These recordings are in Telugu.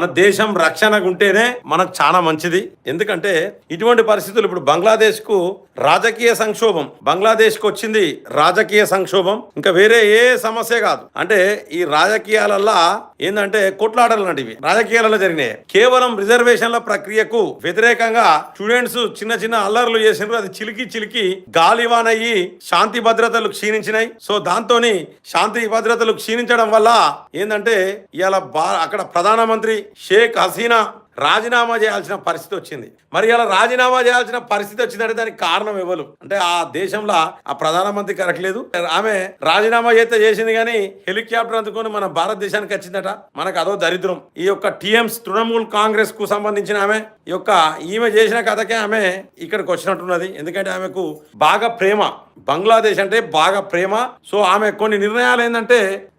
మన దేశం రక్షణకు ఉంటేనే మనకు చాలా మంచిది. ఎందుకంటే ఇటువంటి పరిస్థితులు ఇప్పుడు బంగ్లాదేశ్కు రాజకీయ సంక్షోభం బంగ్లాదేశ్కు వచ్చింది రాజకీయ సంక్షోభం ఇంకా వేరే ఏ సమస్య కాదు. అంటే ఈ రాజకీయాలల్లా ఏంటంటే కొట్లాటలు లాంటివి. రాజకీయాలలో జరిగినాయి. కేవలం రిజర్వేషన్ల ప్రక్రియకు వ్యతిరేకంగా స్టూడెంట్స్ చిన్న చిన్న అల్లర్లు చేసినారు. అది చిలికి చిలికి గాలివానయ్యి శాంతి భద్రతలు క్షీణించినాయి. సో దాంతోని శాంతి భద్రతలు క్షీణించడం వల్ల ఏంటంటే ఇవాళ బా అక్కడ ప్రధానమంత్రి షేక్ హసీనా రాజీనామా చేయాల్సిన పరిస్థితి వచ్చింది. మరి ఇలా రాజీనామా చేయాల్సిన పరిస్థితి వచ్చిందంటే దానికి కారణం ఎవరు? అంటే ఆ దేశంలో ఆ ప్రధానమంత్రి కరెక్ట్ లేదు. ఆమె రాజీనామా చేస్తే చేసింది కానీ హెలికాప్టర్ అందుకొని మన భారతదేశానికి వచ్చిందట. మనకు అదో దరిద్రం. ఈ యొక్క టీఎంస్ తృణమూల్ కాంగ్రెస్కు సంబంధించిన ఆమె ఈ యొక్క ఈమె చేసిన కథకే ఆమె ఇక్కడికి వచ్చినట్టున్నది. ఎందుకంటే ఆమెకు బాగా ప్రేమ. బంగ్లాదేశ్ అంటే బాగా ప్రేమ. సో ఆమె కొన్ని నిర్ణయాలు ఏంటంటే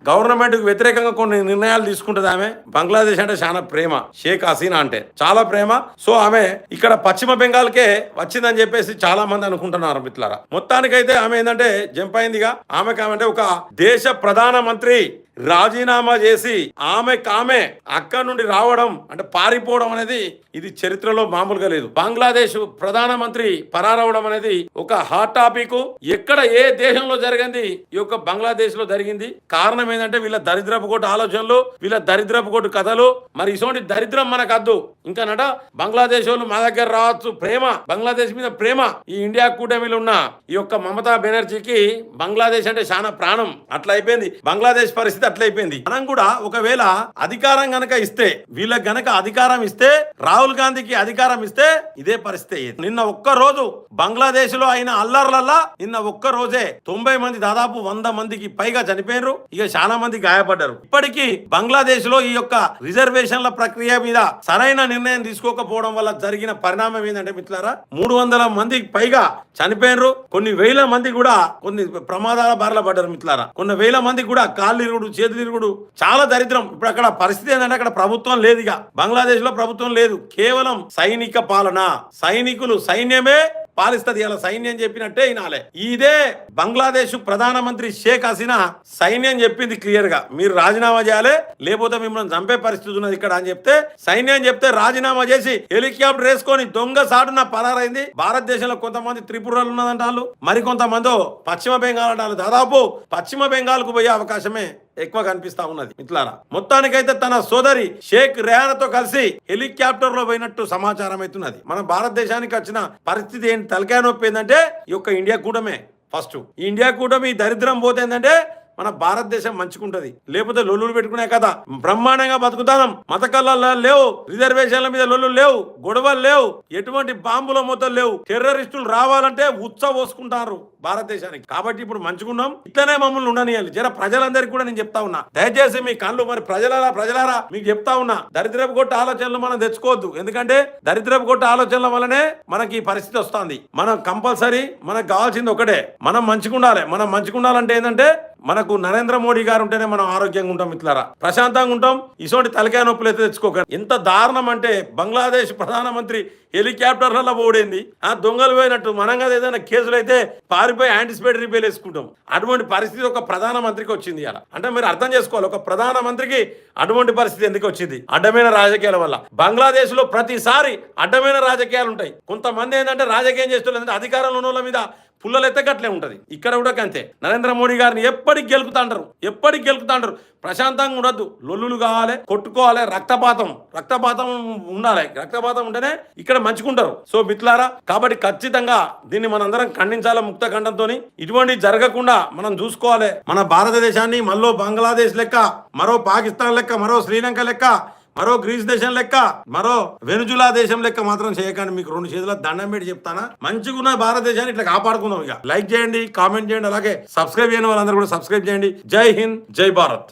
గవర్నమెంట్కు వ్యతిరేకంగా కొన్ని నిర్ణయాలు తీసుకుంటుంది ఆమె. బంగ్లాదేశ్ అంటే చాలా ప్రేమ. షేక్ హసీనా అంటే చాలా ప్రేమ. సో ఆమె ఇక్కడ పశ్చిమ బెంగాల్కే వచ్చిందని చెప్పేసి చాలా మంది అనుకుంటున్నారు మిత్రులారా. మొత్తానికైతే ఆమె ఏంటంటే జంప్ అయిందిగా. ఆమెకు ఆమె అంటే ఒక దేశ ప్రధానమంత్రి రాజీనామా చేసి ఆమె కామె అక్కడ నుండి రావడం అంటే పారిపోవడం అనేది ఇది చరిత్రలో మామూలుగా లేదు. బంగ్లాదేశ్ ప్రధానమంత్రి పరారవడం అనేది ఒక హాట్ టాపిక్. ఎక్కడ ఏ దేశంలో జరిగింది ఈ యొక్క బంగ్లాదేశ్లో జరిగింది కారణం ఏంటంటే వీళ్ళ దరిద్రపు కొట్టు ఆలోచనలు వీళ్ళ దరిద్రపు కొట్టు కథలు. మరి ఇటువంటి దరిద్రం మనకు అద్దు ఇంకా నట బంగ్లాదేశ్ వాళ్ళు మా దగ్గర రావచ్చు. ప్రేమ బంగ్లాదేశ్ మీద ప్రేమ. ఈ ఇండియా కూటమిలో ఉన్న ఈ యొక్క మమతా బెనర్జీకి బంగ్లాదేశ్ అంటే చాలా ప్రాణం. అట్లా అయిపోయింది. బంగ్లాదేశ్ పరిస్థితి పరిస్థితి అట్లయిపోయింది. మనం కూడా ఒకవేళ అధికారం గనక ఇస్తే వీళ్ళకి గనక అధికారం ఇస్తే రాహుల్ గాంధీకి అధికారం ఇస్తే ఇదే పరిస్థితి అయ్యేది. నిన్న ఒక్క రోజు బంగ్లాదేశ్లో అయిన అల్లర్లల్లా నిన్న ఒక్క రోజే తొంభై మంది దాదాపు వంద మందికి పైగా చనిపోయినరు. ఇక చాలా మంది గాయపడ్డారు. ఇప్పటికీ బంగ్లాదేశ్లో ఈ యొక్క రిజర్వేషన్ల ప్రక్రియ మీద సరైన నిర్ణయం తీసుకోకపోవడం వల్ల జరిగిన పరిణామం ఏంటంటే మిత్రులారా మూడు వందల మందికి పైగా చనిపోయినరు. కొన్ని వేల మంది కూడా కొన్ని ప్రమాదాల బారిన పడ్డారు మిత్రులారా. కొన్ని వేల మంది కూడా కాళ్ళు ఇరుగుడు చేతులు చాలా దరిద్రం. ఇప్పుడు అక్కడ పరిస్థితి ఏంటంటే అక్కడ ప్రభుత్వం లేదు ఇక. బంగ్లాదేశ్లో ప్రభుత్వం లేదు. కేవలం సైనిక పాలన. సైనికులు సైన్యమే పాలిస్తుంది. ఇలా సైన్యం చెప్పినట్టే వినాలే. ఇదే బంగ్లాదేశ్ ప్రధానమంత్రి షేక్ హసీనా సైన్యం చెప్పింది క్లియర్గా. మీరు రాజీనామా చేయాలి లేకపోతే మిమ్మల్ని చంపే పరిస్థితి ఉన్నది ఇక్కడ అని చెప్తే సైన్యం చెప్తే రాజీనామా చేసి హెలికాప్టర్ వేసుకొని దొంగ సాటున పరారైంది. భారతదేశంలో కొంతమంది త్రిపురలు ఉన్నదంటారు మరికొంతమంది పశ్చిమ బెంగాల్ అంటారు దాదాపు పశ్చిమ బెంగాల్కు పోయే అవకాశమే ఎక్కువ కనిపిస్తా ఉన్నది. మిత్రులారా మొత్తానికైతే తన సోదరి షేక్ రేహానతో కలిసి హెలికాప్టర్లో పోయినట్టు సమాచారం అవుతున్నది మన భారతదేశానికి వచ్చిన పరిస్థితి ఏంటి? తలకాయ నొప్పి ఏంటంటే ఈ యొక్క ఇండియా కూటమే. ఫస్ట్ ఈ ఇండియా కూటమి ఈ దరిద్రం పోతే ఏంటంటే మన భారతదేశం మంచుకుంటది. లేకపోతే లొల్లులు పెట్టుకునే కదా బ్రహ్మాండంగా బతుకుతాం మత కళ్ళల్లో లేవు. రిజర్వేషన్ల మీద లొల్లు లేవు. గొడవలు లేవు. ఎటువంటి బాంబుల మూతలు లేవు. టెర్రరిస్టులు రావాలంటే ఉత్సవ పోసుకుంటారు భారతదేశానికి. కాబట్టి ఇప్పుడు మంచుకున్నాం. ఇట్లనే మమ్మల్ని ఉండనియాలి. జర ప్రజలందరికీ కూడా నేను చెప్తా ఉన్నా. దయచేసి మీ కళ్ళు మరి ప్రజలారా ప్రజలారా మీకు చెప్తా ఉన్నా. దరిద్రపు కొట్ట ఆలోచనలు మనం తెచ్చుకోవద్దు. ఎందుకంటే దరిద్రపు కొట్ట ఆలోచనల వల్లనే మనకి ఈ పరిస్థితి వస్తుంది. మనం కంపల్సరీ మనకు కావాల్సింది ఒకటే. మనం మంచిగుండాలి మనం మంచిగుండాలంటే ఏంటంటే మనకు నరేంద్ర మోడీ గారు ఉంటేనే మనం ఆరోగ్యంగా ఉంటాం ఇట్లారా ప్రశాంతంగా ఉంటాం. ఇటువంటి తలకాయ నొప్పులు అయితే తెచ్చుకోకండి. ఎంత దారుణం అంటే బంగ్లాదేశ్ ప్రధానమంత్రి హెలికాప్టర్లలో పోడింది ఆ దొంగలు పోయినట్టు మనం కదా ఏదైనా కేసులు అయితే పారిపోయి యాంటిసిపేట్ రిపేర్ వేసుకుంటాం. అటువంటి పరిస్థితి ఒక ప్రధానమంత్రికి వచ్చింది అలా అంటే మీరు అర్థం చేసుకోవాలి. ఒక ప్రధానమంత్రికి అటువంటి పరిస్థితి ఎందుకు వచ్చింది? అడ్డమైన రాజకీయాల వల్ల. బంగ్లాదేశ్లో ప్రతిసారి అడ్డమైన రాజకీయాలు ఉంటాయి. కొంతమంది ఏంటంటే రాజకీయం చేస్తున్నారు అధికారంలో ఉన్న వాళ్ళ మీద పుల్లలు గట్లే ఉంటుంది. ఇక్కడ కూడా అంతే నరేంద్ర మోడీ గారిని ఎప్పటికి గెలుకుతాంటారు ఎప్పటికి గెలుకుతాంటారు ప్రశాంతంగా ఉండద్దు. లొల్లులు కావాలి కొట్టుకోవాలి రక్తపాతం. రక్తపాతం ఉండాలి. రక్తపాతం ఉంటేనే ఇక్కడ మంచుకుంటారు సో మిత్రులారా కాబట్టి ఖచ్చితంగా దీన్ని మనందరం ఖండించాలి ముక్త ఖండంతో ఇటువంటి జరగకుండా మనం చూసుకోవాలి. మన భారతదేశాన్ని మళ్ళీ బంగ్లాదేశ్ లెక్క మరో పాకిస్తాన్ లెక్క మరో శ్రీలంక లెక్క మరో గ్రీస్ దేశం లెక్క మరో వెనుజులా దేశం లెక్క మాత్రం చేయకండి. మీకు రెండు చేతుల దండం పెట్టి చెప్తానా? మంచిగున్న భారతదేశాన్ని ఇట్లా కాపాడుకుందాం ఇక. లైక్ చేయండి కామెంట్ చేయండి అలాగే సబ్స్క్రైబ్ చేయని వాళ్ళందరూ కూడా సబ్స్క్రైబ్ చేయండి. జై హింద్ జై భారత్.